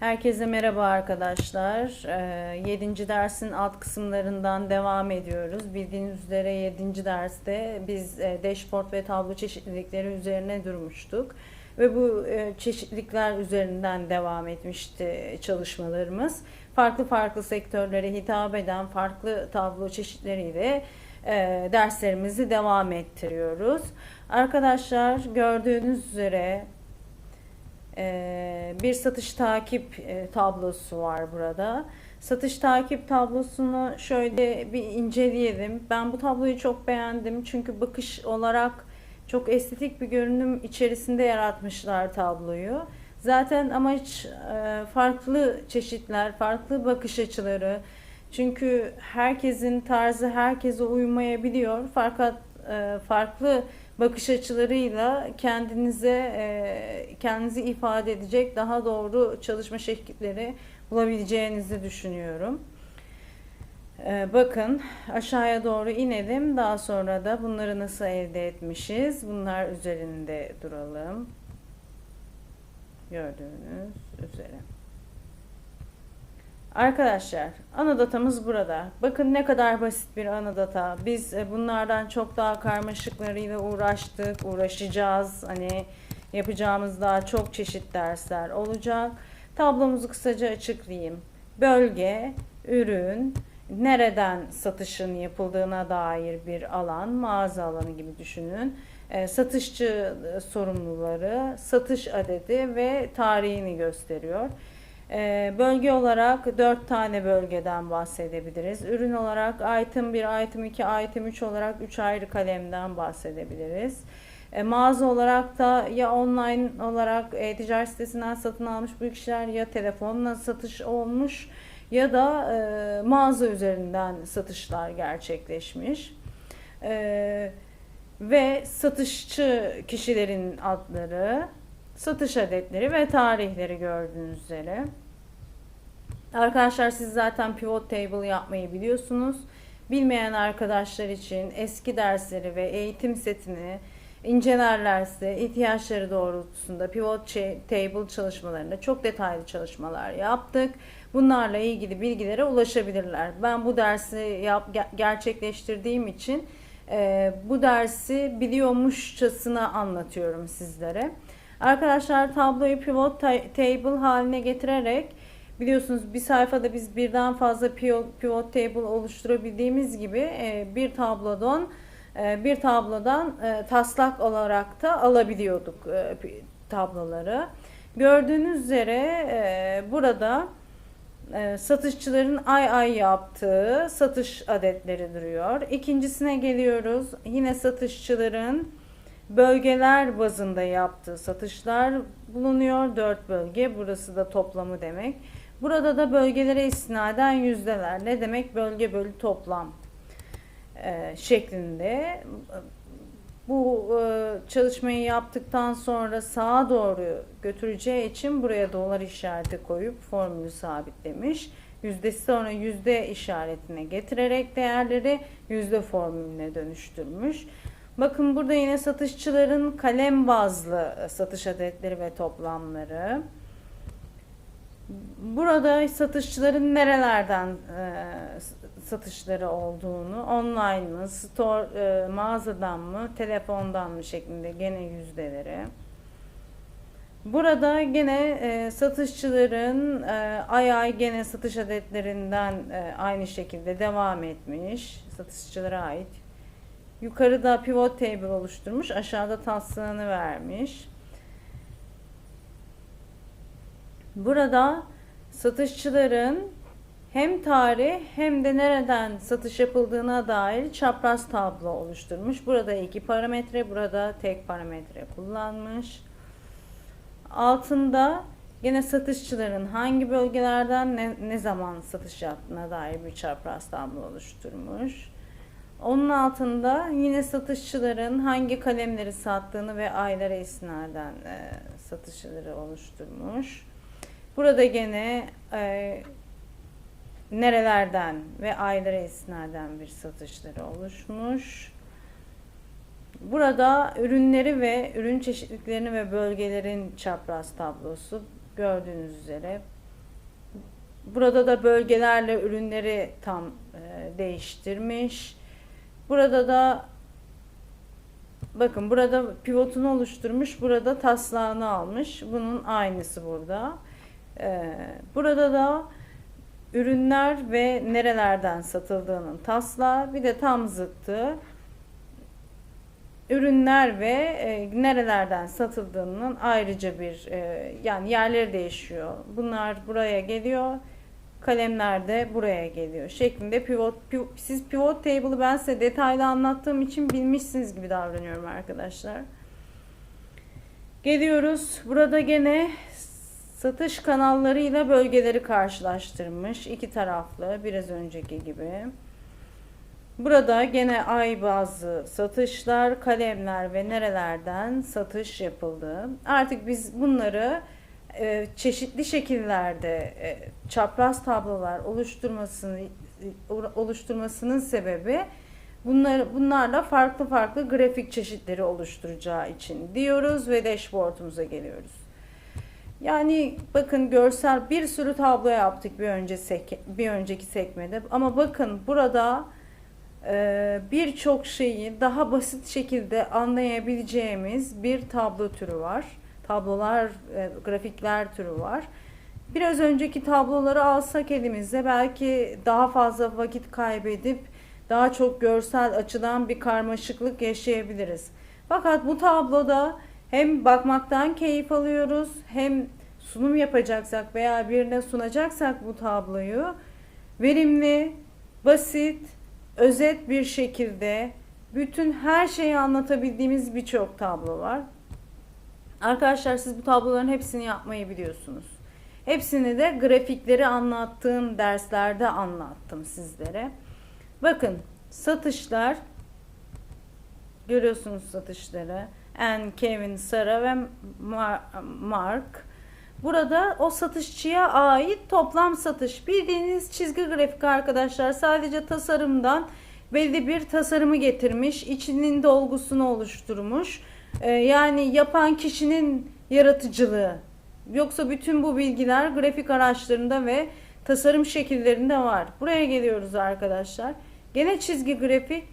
Herkese merhaba arkadaşlar. 7. dersin alt kısımlarından devam ediyoruz. Bildiğiniz üzere 7. derste biz e, dashboard ve tablo çeşitlilikleri üzerine durmuştuk. Ve bu e, çeşitlilikler üzerinden devam etmişti çalışmalarımız. Farklı farklı sektörlere hitap eden farklı tablo çeşitleriyle e, derslerimizi devam ettiriyoruz. Arkadaşlar gördüğünüz üzere ee, bir satış takip e, tablosu var burada. Satış takip tablosunu şöyle bir inceleyelim. Ben bu tabloyu çok beğendim çünkü bakış olarak çok estetik bir görünüm içerisinde yaratmışlar tabloyu. Zaten amaç e, farklı çeşitler, farklı bakış açıları. Çünkü herkesin tarzı herkese uymayabiliyor. Fakat e, farklı bakış açılarıyla kendinize e, kendinizi ifade edecek daha doğru çalışma şekilleri bulabileceğinizi düşünüyorum. E, bakın aşağıya doğru inelim. Daha sonra da bunları nasıl elde etmişiz? Bunlar üzerinde duralım. Gördüğünüz üzere. Arkadaşlar ana datamız burada. Bakın ne kadar basit bir ana data. Biz e, bunlardan çok daha karmaşıklarıyla uğraştık, uğraşacağız. Hani yapacağımız daha çok çeşit dersler olacak. Tablomuzu kısaca açıklayayım. Bölge, ürün, nereden satışın yapıldığına dair bir alan, mağaza alanı gibi düşünün. E, satışçı e, sorumluları, satış adedi ve tarihini gösteriyor. Ee, bölge olarak 4 tane bölgeden bahsedebiliriz. Ürün olarak item 1, item 2, item 3 olarak 3 ayrı kalemden bahsedebiliriz. E, mağaza olarak da ya online olarak e, ticaret sitesinden satın almış bu kişiler ya telefonla satış olmuş ya da e, mağaza üzerinden satışlar gerçekleşmiş. E, ve satışçı kişilerin adları, satış adetleri ve tarihleri gördüğünüz üzere. Arkadaşlar siz zaten pivot table yapmayı biliyorsunuz. Bilmeyen arkadaşlar için eski dersleri ve eğitim setini incelerlerse ihtiyaçları doğrultusunda pivot table çalışmalarında çok detaylı çalışmalar yaptık. Bunlarla ilgili bilgilere ulaşabilirler. Ben bu dersi yap, gerçekleştirdiğim için e, bu dersi biliyormuşçasına anlatıyorum sizlere. Arkadaşlar tabloyu pivot table haline getirerek biliyorsunuz bir sayfada biz birden fazla pivot table oluşturabildiğimiz gibi e, bir tablodan e, bir tablodan e, taslak olarak da alabiliyorduk tabloları. Gördüğünüz üzere burada satışçıların ay ay yaptığı satış adetleri duruyor. İkincisine geliyoruz. Yine satışçıların bölgeler bazında yaptığı satışlar bulunuyor. Dört bölge. Burası da toplamı demek. Burada da bölgelere istinaden yüzdeler. Ne demek? Bölge bölü toplam e, şeklinde. Bu e, çalışmayı yaptıktan sonra sağa doğru götüreceği için buraya dolar işareti koyup formülü sabitlemiş. Yüzdesi sonra yüzde işaretine getirerek değerleri yüzde formülüne dönüştürmüş. Bakın burada yine satışçıların kalem bazlı satış adetleri ve toplamları. Burada satışçıların nerelerden e, satışları olduğunu, online mı, store, e, mağazadan mı, telefondan mı şeklinde gene yüzdeleri. Burada gene e, satışçıların e, ay ay gene satış adetlerinden e, aynı şekilde devam etmiş. Satışçılara ait. Yukarıda pivot table oluşturmuş, aşağıda taslağını vermiş. Burada satışçıların hem tarih hem de nereden satış yapıldığına dair çapraz tablo oluşturmuş. Burada iki parametre, burada tek parametre kullanmış. Altında yine satışçıların hangi bölgelerden ne, ne zaman satış yaptığına dair bir çapraz tablo oluşturmuş. Onun altında yine satışçıların hangi kalemleri sattığını ve aylara isnaden e, satışları oluşturmuş. Burada gene e, nerelerden ve aylara isnaden bir satışları oluşmuş. Burada ürünleri ve ürün çeşitliklerini ve bölgelerin çapraz tablosu gördüğünüz üzere Burada da bölgelerle ürünleri tam e, değiştirmiş. Burada da bakın burada pivotunu oluşturmuş. Burada taslağını almış. Bunun aynısı burada. E, burada da ürünler ve nerelerden satıldığının taslağı bir de tam zıttı ürünler ve e, nerelerden satıldığının ayrıca bir e, yani yerleri değişiyor. Bunlar buraya geliyor. Kalemler de buraya geliyor. Şeklinde pivot, piv- siz pivot table'ı ben size detaylı anlattığım için bilmişsiniz gibi davranıyorum arkadaşlar. Geliyoruz. Burada gene satış kanallarıyla bölgeleri karşılaştırmış. iki taraflı biraz önceki gibi. Burada gene ay bazlı satışlar, kalemler ve nerelerden satış yapıldı. Artık biz bunları e, çeşitli şekillerde e, çapraz tablolar oluşturmasını oluşturmasının sebebi bunlar bunlarla farklı farklı grafik çeşitleri oluşturacağı için diyoruz ve dashboard'umuza geliyoruz. Yani bakın görsel bir sürü tablo yaptık bir önce bir önceki sekmede ama bakın burada e, birçok şeyi daha basit şekilde anlayabileceğimiz bir tablo türü var. Tablolar, e, grafikler türü var. Biraz önceki tabloları alsak elimizde belki daha fazla vakit kaybedip daha çok görsel açıdan bir karmaşıklık yaşayabiliriz. Fakat bu tabloda hem bakmaktan keyif alıyoruz hem sunum yapacaksak veya birine sunacaksak bu tabloyu verimli, basit, özet bir şekilde bütün her şeyi anlatabildiğimiz birçok tablo var. Arkadaşlar siz bu tabloların hepsini yapmayı biliyorsunuz. Hepsini de grafikleri anlattığım derslerde anlattım sizlere. Bakın satışlar görüyorsunuz satışları. En, Kevin, Sara ve Mark. Burada o satışçıya ait toplam satış. Bildiğiniz çizgi grafik arkadaşlar. Sadece tasarımdan belli bir tasarımı getirmiş. içinin dolgusunu oluşturmuş. Ee, yani yapan kişinin yaratıcılığı. Yoksa bütün bu bilgiler grafik araçlarında ve tasarım şekillerinde var. Buraya geliyoruz arkadaşlar. Gene çizgi grafik.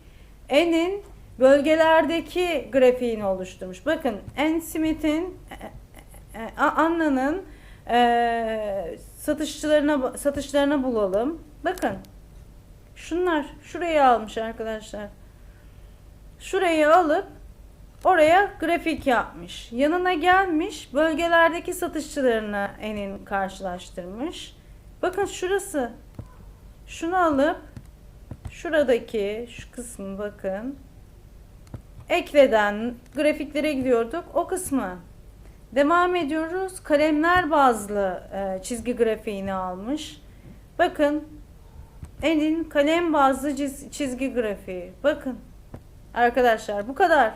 En'in bölgelerdeki grafiğini oluşturmuş. Bakın En Smith'in e, Anna'nın e, satışçılarına satışlarına bulalım. Bakın. Şunlar şurayı almış arkadaşlar. Şurayı alıp oraya grafik yapmış. Yanına gelmiş bölgelerdeki satışçılarına enin karşılaştırmış. Bakın şurası. Şunu alıp şuradaki şu kısmı bakın. Ekleden grafiklere gidiyorduk. O kısmı Devam ediyoruz. Kalemler bazlı e, çizgi grafiğini almış. Bakın. Elin kalem bazlı çizgi grafiği. Bakın. Arkadaşlar bu kadar.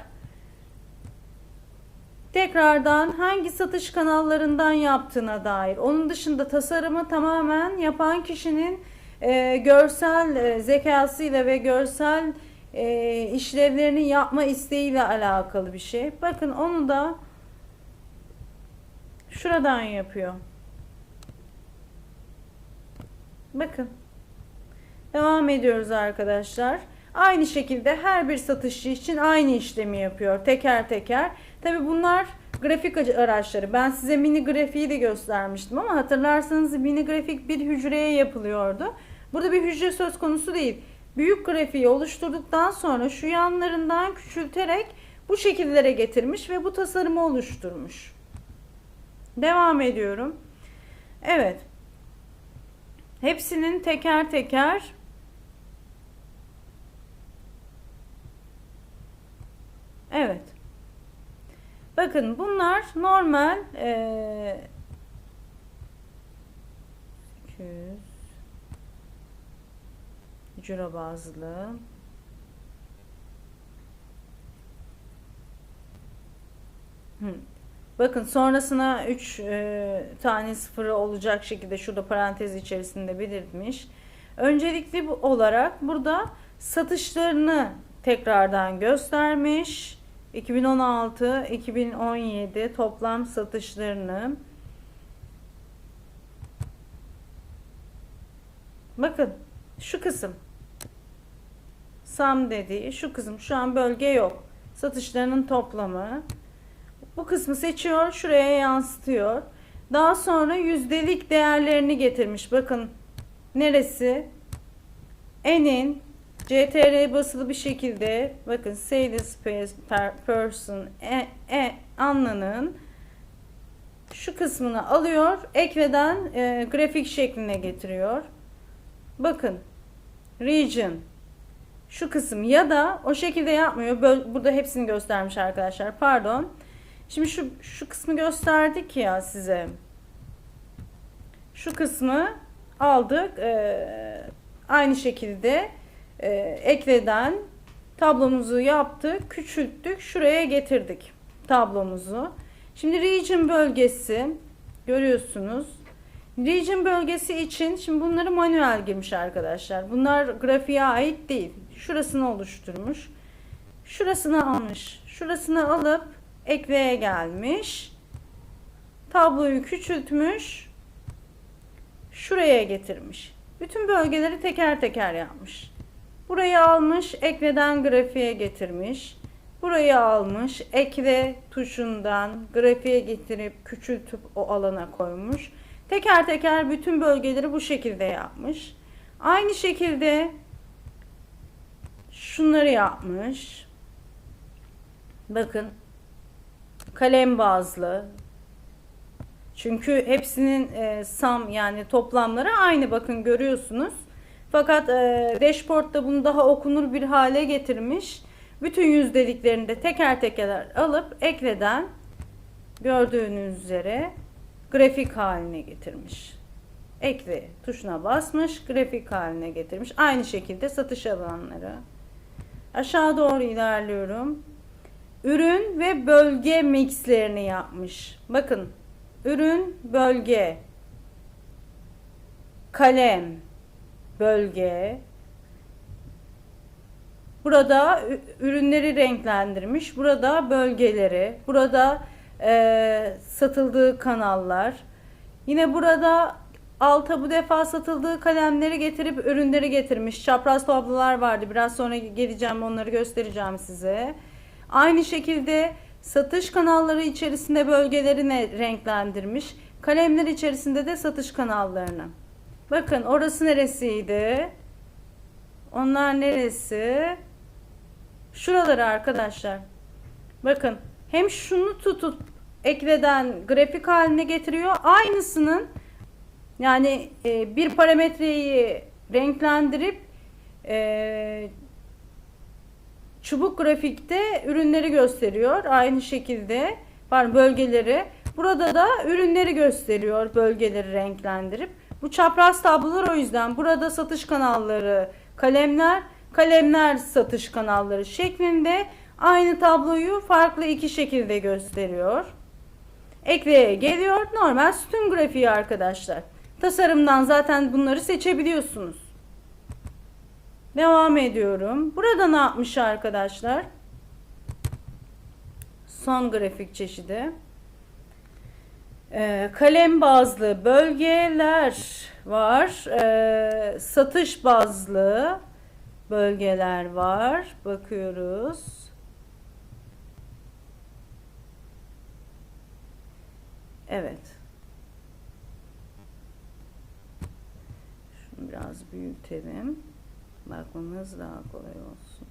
Tekrardan hangi satış kanallarından yaptığına dair. Onun dışında tasarımı tamamen yapan kişinin e, görsel e, zekasıyla ve görsel e, işlevlerini yapma isteğiyle alakalı bir şey. Bakın onu da Şuradan yapıyor. Bakın. Devam ediyoruz arkadaşlar. Aynı şekilde her bir satışçı için aynı işlemi yapıyor. Teker teker. Tabi bunlar grafik araçları. Ben size mini grafiği de göstermiştim ama hatırlarsanız mini grafik bir hücreye yapılıyordu. Burada bir hücre söz konusu değil. Büyük grafiği oluşturduktan sonra şu yanlarından küçülterek bu şekillere getirmiş ve bu tasarımı oluşturmuş. Devam ediyorum. Evet. Hepsinin teker teker Evet. Bakın bunlar normal e, 200 ciro bazlı. Bakın sonrasına 3 e, tane sıfırı olacak şekilde şurada parantez içerisinde belirtmiş. Öncelikli olarak burada satışlarını tekrardan göstermiş. 2016-2017 toplam satışlarını Bakın şu kısım. Sam dediği şu kısım. Şu an bölge yok. Satışlarının toplamı. Bu kısmı seçiyor. Şuraya yansıtıyor. Daha sonra yüzdelik değerlerini getirmiş. Bakın neresi? N'in CTR basılı bir şekilde bakın sales per person e, e, anlanın şu kısmını alıyor ekleden e, grafik şekline getiriyor. Bakın region şu kısım ya da o şekilde yapmıyor. Böl- burada hepsini göstermiş arkadaşlar. Pardon. Şimdi şu şu kısmı gösterdik ya size. Şu kısmı aldık. Ee, aynı şekilde e, ekleden tablomuzu yaptık, küçülttük, şuraya getirdik tablomuzu. Şimdi region bölgesi görüyorsunuz. Region bölgesi için şimdi bunları manuel girmiş arkadaşlar. Bunlar grafiğe ait değil. Şurasını oluşturmuş. Şurasını almış. Şurasını alıp ekleye gelmiş. Tabloyu küçültmüş. Şuraya getirmiş. Bütün bölgeleri teker teker yapmış. Burayı almış, ekleden grafiğe getirmiş. Burayı almış, ekle tuşundan grafiğe getirip küçültüp o alana koymuş. Teker teker bütün bölgeleri bu şekilde yapmış. Aynı şekilde şunları yapmış. Bakın kalem bazlı. Çünkü hepsinin e, sam yani toplamları aynı bakın görüyorsunuz. Fakat e, dashboard'da bunu daha okunur bir hale getirmiş. Bütün yüzdeliklerini de teker teker alıp ekleden gördüğünüz üzere grafik haline getirmiş. Ekle tuşuna basmış, grafik haline getirmiş. Aynı şekilde satış alanları. Aşağı doğru ilerliyorum. Ürün ve bölge mixlerini yapmış. Bakın, ürün, bölge, kalem, bölge. Burada ürünleri renklendirmiş. Burada bölgeleri. Burada e, satıldığı kanallar. Yine burada alta bu defa satıldığı kalemleri getirip ürünleri getirmiş. Çapraz tablolar vardı. Biraz sonra geleceğim onları göstereceğim size. Aynı şekilde satış kanalları içerisinde bölgelerini renklendirmiş. Kalemler içerisinde de satış kanallarını. Bakın orası neresiydi? Onlar neresi? Şuraları arkadaşlar. Bakın hem şunu tutup ekleden grafik haline getiriyor. Aynısının yani e, bir parametreyi renklendirip e, çubuk grafikte ürünleri gösteriyor. Aynı şekilde var bölgeleri. Burada da ürünleri gösteriyor bölgeleri renklendirip. Bu çapraz tablolar o yüzden burada satış kanalları kalemler, kalemler satış kanalları şeklinde aynı tabloyu farklı iki şekilde gösteriyor. Ekleye geliyor. Normal sütun grafiği arkadaşlar. Tasarımdan zaten bunları seçebiliyorsunuz. Devam ediyorum. Burada ne yapmış arkadaşlar? Son grafik çeşidi. Ee, kalem bazlı bölgeler var. Ee, satış bazlı bölgeler var. Bakıyoruz. Evet. Şunu biraz büyütelim. Bakmamız daha kolay olsun.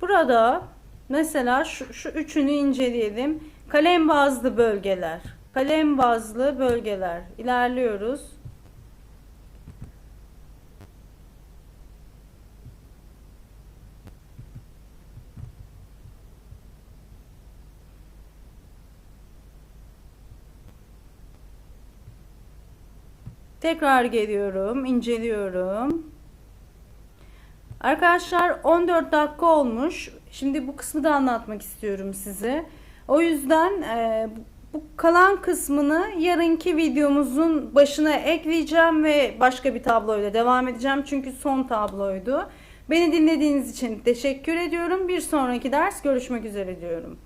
Burada mesela şu, şu üçünü inceleyelim. Kalem bazlı bölgeler. Kalem bazlı bölgeler. İlerliyoruz. Tekrar geliyorum, inceliyorum. Arkadaşlar 14 dakika olmuş. Şimdi bu kısmı da anlatmak istiyorum size. O yüzden e, bu kalan kısmını yarınki videomuzun başına ekleyeceğim ve başka bir tabloyla devam edeceğim. Çünkü son tabloydu. Beni dinlediğiniz için teşekkür ediyorum. Bir sonraki ders görüşmek üzere diyorum.